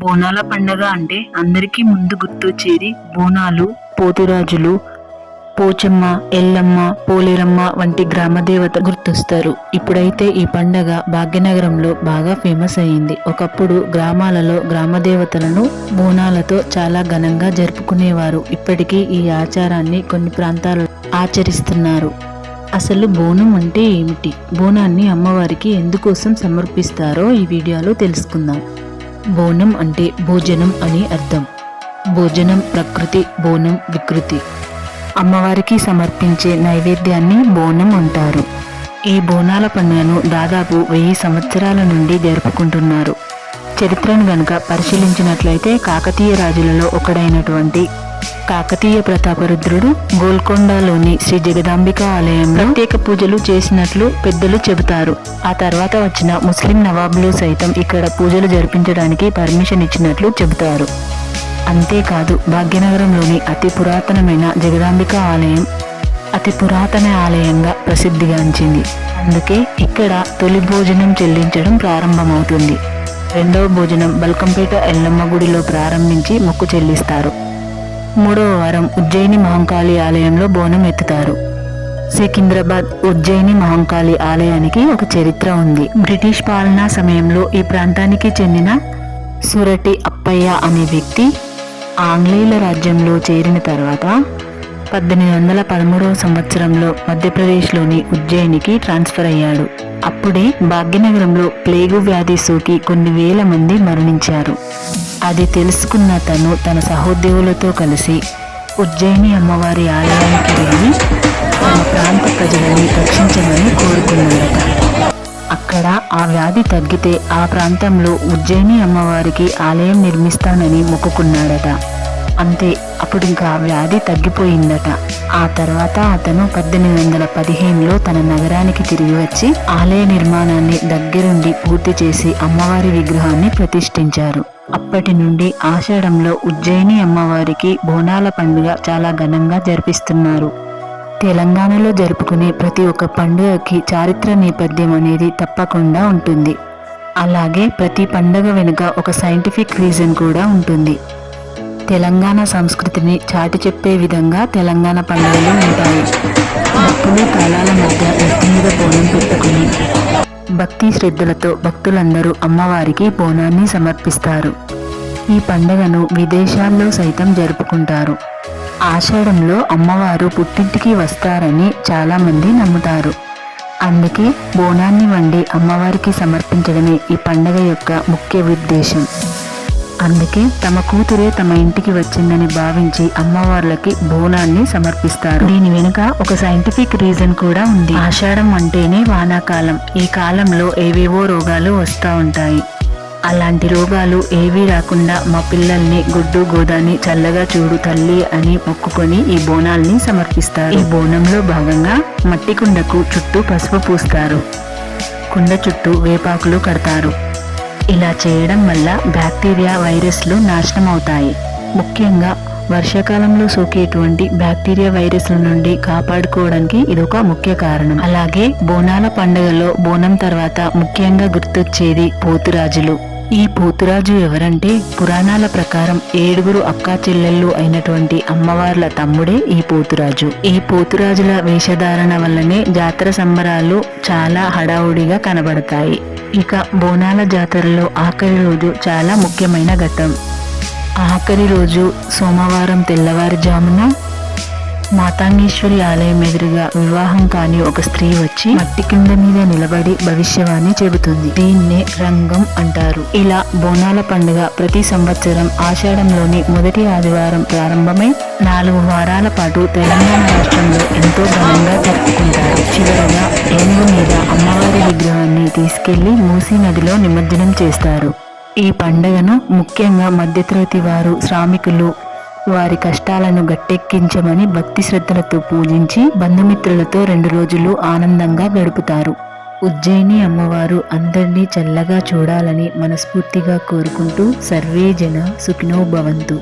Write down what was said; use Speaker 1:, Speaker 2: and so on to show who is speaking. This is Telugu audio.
Speaker 1: బోనాల పండగ అంటే అందరికీ ముందు గుర్తొచ్చేది బోనాలు పోతురాజులు పోచమ్మ ఎల్లమ్మ పోలేరమ్మ వంటి గ్రామదేవత గుర్తొస్తారు. ఇప్పుడైతే ఈ పండగ భాగ్యనగరంలో బాగా ఫేమస్ అయింది ఒకప్పుడు గ్రామాలలో గ్రామ దేవతలను బోనాలతో చాలా ఘనంగా జరుపుకునేవారు. ఇప్పటికీ ఈ ఆచారాన్ని కొన్ని ప్రాంతాలలో ఆచరిస్తున్నారు. అసలు బోనం అంటే ఏమిటి? బోనాన్ని అమ్మవారికి ఎందుకోసం సమర్పిస్తారో ఈ వీడియోలో తెలుసుకుందాం. బోనం అంటే భోజనం అని అర్థం. భోజనం ప్రకృతి బోనం వికృతి. అమ్మవారికి సమర్పించే నైవేద్యాన్ని బోనం అంటారు. ఈ బోనాల పండుగను దాదాపు వెయ్యి సంవత్సరాల నుండి జరుపుకుంటున్నారు. చరిత్రను గనుక పరిశీలించినట్లయితే కాకతీయ రాజులలో ఒకడైనటువంటి కాకతీయ ప్రతాపరుద్రుడు గోల్కొండలోని శ్రీ జగదాంబిక ఆలయంలో ప్రత్యేక పూజలు చేసినట్లు పెద్దలు చెబుతారు. ఆ తర్వాత వచ్చిన ముస్లిం నవాబులు సైతం ఇక్కడ పూజలు జరిపించడానికి పర్మిషన్ ఇచ్చినట్లు చెబుతారు. అంతేకాదు భాగ్యనగరంలోని అతి పురాతనమైన జగదాంబిక ఆలయం అతి పురాతన ఆలయంగా ప్రసిద్ధిగాంచింది. అందుకే ఇక్కడ తొలి భోజనం చెల్లించడం ప్రారంభమవుతుంది. రెండవ భోజనం బల్కంపేట ఎల్లమ్మ గుడిలో ప్రారంభించి మొక్కు చెల్లిస్తారు. మూడవ వారం ఉజ్జయిని మహంకాళి ఆలయంలో బోనం ఎత్తుతారు. సికింద్రాబాద్ ఉజ్జయిని మహంకాళి ఆలయానికి ఒక చరిత్ర ఉంది. బ్రిటిష్ పాలనా సమయంలో ఈ ప్రాంతానికి చెందిన సురటి అప్పయ్య అనే వ్యక్తి ఆంగ్లేయుల రాజ్యంలో చేరిన తర్వాత పద్దెనిమిది వందల పదమూడవ సంవత్సరంలో మధ్యప్రదేశ్లోని ఉజ్జయినికి ట్రాన్స్ఫర్ అయ్యాడు. అప్పుడే భాగ్యనగరంలో ప్లేగు వ్యాధి సోకి కొన్ని వేల మంది మరణించారు. అది తెలుసుకున్న తను తన సహోద్యోగులతో కలిసి ఉజ్జయిని అమ్మవారి ఆలయానికి వెళ్ళి తమ ప్రాంత ప్రజలని రక్షించమని కోరుకున్నాడట అక్కడ ఆ వ్యాధి తగ్గితే ఆ ప్రాంతంలో ఉజ్జయిని అమ్మవారికి ఆలయం నిర్మిస్తానని మొక్కుకున్నాడట అంతే అప్పుడు ఇంకా వ్యాధి తగ్గిపోయిందట. ఆ తర్వాత అతను పద్దెనిమిది వందల పదిహేనులో తన నగరానికి తిరిగి వచ్చి ఆలయ నిర్మాణాన్ని దగ్గరుండి పూర్తి చేసి అమ్మవారి విగ్రహాన్ని ప్రతిష్ఠించారు. అప్పటి నుండి ఆషాఢంలో ఉజ్జయిని అమ్మవారికి బోనాల పండుగ చాలా ఘనంగా జరిపిస్తున్నారు. తెలంగాణలో జరుపుకునే ప్రతి ఒక్క పండుగకి చారిత్ర నేపథ్యం అనేది తప్పకుండా ఉంటుంది. అలాగే ప్రతి పండుగ వెనుక ఒక సైంటిఫిక్ రీజన్ కూడా ఉంటుంది. తెలంగాణ సంస్కృతిని చాటి చెప్పే విధంగా తెలంగాణ పండుగలు ఉంటాయి. భక్తులు కాలాల మధ్య భక్తి మీద బోనం పెట్టుకుని భక్తి శ్రద్ధలతో భక్తులందరూ అమ్మవారికి బోనాన్ని సమర్పిస్తారు. ఈ పండుగను విదేశాల్లో సైతం జరుపుకుంటారు. ఆషాఢంలో అమ్మవారు పుట్టింటికి వస్తారని చాలామంది నమ్ముతారు. అందుకే బోనాన్ని వండి అమ్మవారికి సమర్పించడమే ఈ పండగ యొక్క ముఖ్య ఉద్దేశం. అందుకే తమ కూతురే తమ ఇంటికి వచ్చిందని భావించి అమ్మవార్లకి బోనాన్ని సమర్పిస్తారు. దీని వెనుక ఒక సైంటిఫిక్ రీజన్ కూడా ఉంది. ఆషాఢం అంటేనే వానాకాలం. ఈ కాలంలో ఏవేవో రోగాలు వస్తూ ఉంటాయి. అలాంటి రోగాలు ఏవీ రాకుండా మా పిల్లల్ని గుడ్డు గోదాని చల్లగా చూడు తల్లి అని మొక్కుకొని ఈ బోనాల్ని సమర్పిస్తారు. ఈ బోనంలో భాగంగా మట్టి కుండకు చుట్టూ పసుపు పూస్తారు. కుండ చుట్టూ వేపాకులు కడతారు. ఇలా చేయడం వల్ల బ్యాక్టీరియా వైరస్లు నాశనం అవుతాయి ముఖ్యంగా వర్షాకాలంలో సోకేటువంటి బ్యాక్టీరియా వైరస్ల నుండి కాపాడుకోవడానికి ఇదొక ముఖ్య కారణం. అలాగే బోనాల పండుగలో బోనం తర్వాత ముఖ్యంగా గుర్తొచ్చేది పోతురాజులు. ఈ పోతురాజు ఎవరంటే పురాణాల ప్రకారం ఏడుగురు అక్కా చెల్లెళ్ళు అయినటువంటి అమ్మవార్ల తమ్ముడే ఈ పోతురాజు. ఈ పోతురాజుల వేషధారణ వల్లనే జాతర సంబరాలు చాలా హడావుడిగా కనబడతాయి. ఇక బోనాల జాతరలో ఆఖరి రోజు చాలా ముఖ్యమైన ఘట్టం. ఆఖరి రోజు సోమవారం తెల్లవారుజామున మాతాంగేశ్వరి ఆలయం ఎదురుగా వివాహం కాని ఒక స్త్రీ వచ్చి మట్టి కింద మీద నిలబడి భవిష్యవాణి చెబుతుంది. దీన్నే రంగం అంటారు. ఇలా బోనాల పండుగ ప్రతి సంవత్సరం ఆషాఢంలోని మొదటి ఆదివారం ప్రారంభమై నాలుగు వారాల పాటు తెలంగాణ రాష్ట్రంలో ఎంతో ఘనంగా తీసుకెళ్ళి మూసీ నదిలో నిమజ్జనం చేస్తారు. ఈ పండగను ముఖ్యంగా మధ్యతరగతి వారు శ్రామికులు వారి కష్టాలను గట్టెక్కించమని భక్తి శ్రద్ధలతో పూజించి బంధుమిత్రులతో రెండు రోజులు ఆనందంగా గడుపుతారు. ఉజ్జయిని అమ్మవారు అందరినీ చల్లగా చూడాలని మనస్ఫూర్తిగా కోరుకుంటూ సర్వే జన సుఖినో భవంతు.